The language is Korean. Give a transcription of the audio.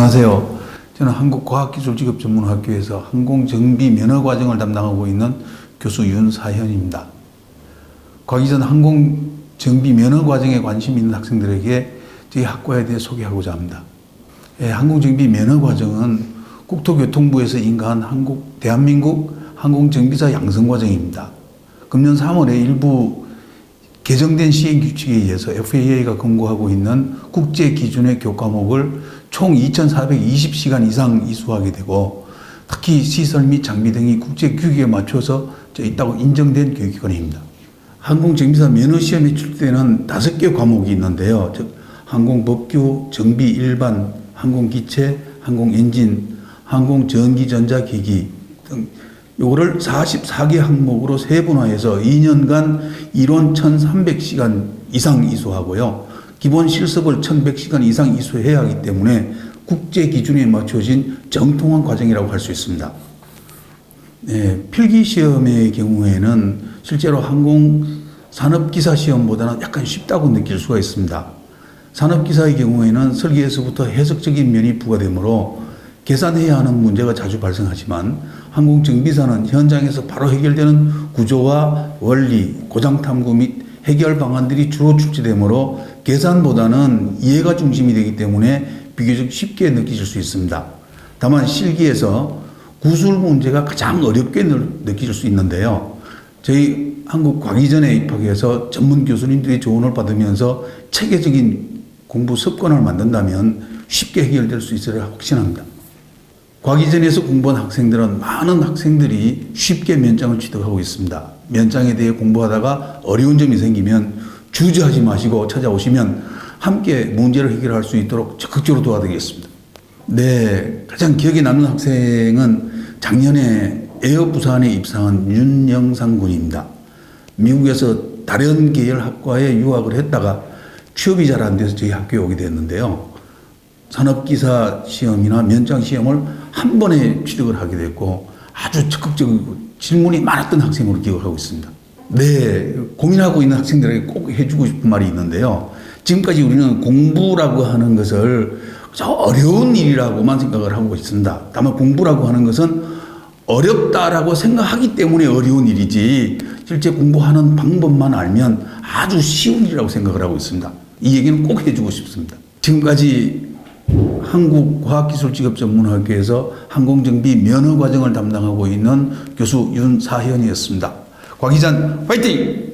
안녕하세요. 저는 한국과학기술직업전문학교에서 항공정비 면허 과정을 담당하고 있는 교수 윤사현입니다. 가기 전 항공정비 면허 과정에 관심 있는 학생들에게 저희 학과에 대해 소개하고자 합니다. 예, 항공정비 면허 과정은 국토교통부에서 인가한 한국, 대한민국 항공정비사 양성 과정입니다. 금년 3월에 일부 개정된 시행 규칙에 의해서 FAA가 권고하고 있는 국제 기준의 교과목을 총 2,420시간 이상 이수하게 되고 특히 시설 및 장비 등이 국제 규격에 맞춰서 있다고 인정된 교육기관입니다. 항공정비사 면허시험에 출제되는 다섯 개 과목이 있는데요. 즉 항공법규, 정비 일반, 항공기체, 항공엔진, 항공전기전자기기 등 요거를 44개 항목으로 세분화해서 2년간 이론 1,300시간 이상 이수하고요. 기본 실습을 1,100시간 이상 이수해야 하기 때문에 국제 기준에 맞춰진 정통한 과정이라고 할 수 있습니다. 네, 필기 시험의 경우에는 실제로 항공 산업기사 시험보다는 약간 쉽다고 느낄 수가 있습니다. 산업기사의 경우에는 설계에서부터 해석적인 면이 부과되므로 계산해야 하는 문제가 자주 발생하지만 항공정비사는 현장에서 바로 해결되는 구조와 원리, 고장 탐구 및 해결 방안들이 주로 출제되므로 계산보다는 이해가 중심이 되기 때문에 비교적 쉽게 느끼실 수 있습니다. 다만 실기에서 구술 문제가 가장 어렵게 느끼실 수 있는데요. 저희 한국 과기전에 입학해서 전문 교수님들의 조언을 받으면서 체계적인 공부 습관을 만든다면 쉽게 해결될 수 있으리라 확신합니다. 과기전에서 공부한 학생들은 많은 학생들이 쉽게 면장을 취득하고 있습니다. 면장에 대해 공부하다가 어려운 점이 생기면 주저하지 마시고 찾아오시면 함께 문제를 해결할 수 있도록 적극적으로 도와드리겠습니다. 네, 가장 기억에 남는 학생은 작년에 에어 부산에 입상한 윤영상 군입니다. 미국에서 다른 계열 학과에 유학을 했다가 취업이 잘 안 돼서 저희 학교에 오게 됐는데요. 산업기사 시험이나 면장 시험을 한 번에 취득을 하게 됐고 아주 적극적이고 질문이 많았던 학생으로 기억하고 있습니다. 네, 고민하고 있는 학생들에게 꼭 해주고 싶은 말이 있는데요. 지금까지 우리는 공부라고 하는 것을 저 어려운 일이라고만 생각을 하고 있습니다. 다만 공부라고 하는 것은 어렵다라고 생각하기 때문에 어려운 일이지 실제 공부하는 방법만 알면 아주 쉬운 일이라고 생각을 하고 있습니다. 이 얘기는 꼭 해주고 싶습니다. 지금까지 한국과학기술직업전문학교에서 항공정비 면허 과정을 담당하고 있는 교수 윤사현이었습니다. 곽기전 화이팅!